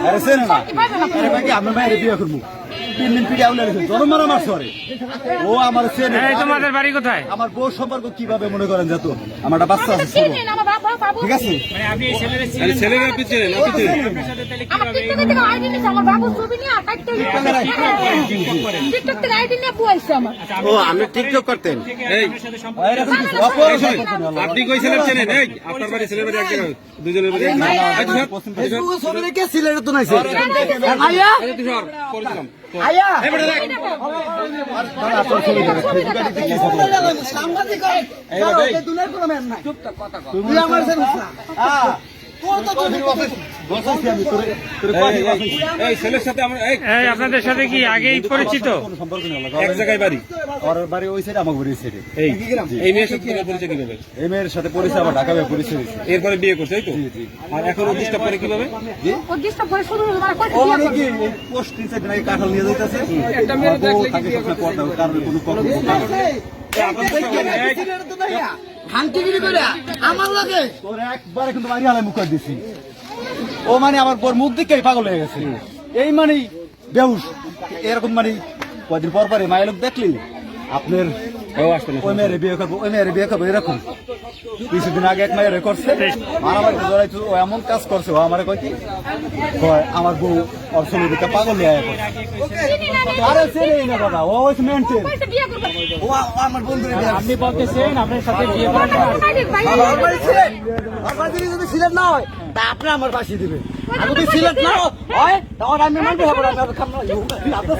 আরে না। আরে বিয়ে করব? তিন দিন আউলে মারা ও আমার চেনে এই তোমাদের বাড়ি কোথায়? আমার বউ সম্পর্ক কীভাবে মনে করেন যেত আমার একটা বাচ্চা আছে ঠিক আছে মানে আপনি এই ছেলের আরে ছেলেরা পিছনে না পিছনে আমার টিকটক থেকে আইডি নিছে আমার বাবু ছবি নিয়ে আটাইতে টিকটক থেকে আইডি নিয়ে বুয়াইছে আমার ও আপনি টিকটক করতেন এই নেই। আপনি কই ছেলের চেনেন এই আপনার বাড়ি ছেলের বাড়ি এক জায়গায় দুজনের বাড়ি এক জায়গায় ছবি সিলেটে তো তুষার, দিলাম। আয়া। এই তুই ছেলের সাথে আমরা এই এই আপনাদের সাথে কি আগেই পরিচিত? কোনো সম্পর্ক নেই আল্লাহ। এক জায়গায় বাড়ি। ওর বাড়ি ওই সাইডে আমার বাড়ি ওই সাইডে এই এই মেয়ের সাথে পরিচয় কীভাবে? এই মেয়ের সাথে পরিচয় আমার ঢাকা পরিচয় এরপরে বিয়ে করছে এই তো? আর এখন ও ডিস্টার্ব কীভাবে? শুধু মানে কত মানে কি পোস্ট নিচে নাকি কাঁঠাল নিয়ে যাইতেছে? একটা মেয়ে দেখলে কি কারণে কোনো কষ্ট হান্টিগিরি করে আমার লাগে তোর একবারে কিন্তু মারি হালে মুখ দিছি ও মানে আমার পর মুখ দিকে পাগল হয়ে গেছে এই মানে বেউস এরকম মানে কদিন পর পরে মায়ের লোক দেখলি আপনার ওই মেয়ের বিয়ে করব ওই মেয়ের বিয়ে করব এরকম। কিছুদিন আগে এক মেয়ের করছে মারামারি জড়াইছে ও এমন কাজ করছে ও আমার কয় কি? কয় আমার বউ ওর ছেলে পাগল হয়ে আয়া করছে। আমি। আরে ছেলে না দাদা ও হচ্ছে বিয়ে করবে ও আমার বন্ধু আপনি বলতেছেন আপনার সাথে বিয়ে করার আমার যদি যদি সিলেট না হয় তা আপনি আমার পাশে দিবেন। আর যদি সিলেট না হয় তখন আমি মানতে হবে না আমি আর খাম না। আপনার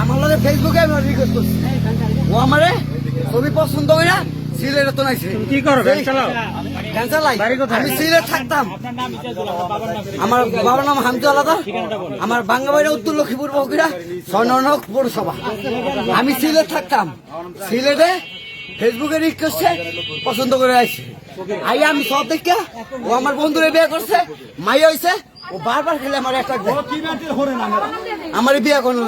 আমার লগে ফেসবুকে আমি রিকোয়েস্ট করছি। ও আমারে ছবি পছন্দ করে না, সিলেটে তো নাইছে। কি করো ভ্যান চালাও? ক্যান্সার লাই আমি সিলেট থাকতাম। আমার বাবার নাম হামজু আলাদা। আমার বাংলা বাড়ি উত্তর লক্ষ্মীপুর বগুড়া নয় পৌরসভা। আমি সিলেট থাকতাম। সিলেটে ফেসবুকে রিকোয়েস্টে পছন্দ করে আসছে আই আমি সব দেখে ও আমার বন্ধুরে বিয়ে করছে মাই হয়েছে ও বারবার খেলে আমার একটা আমার বিয়ে কোনো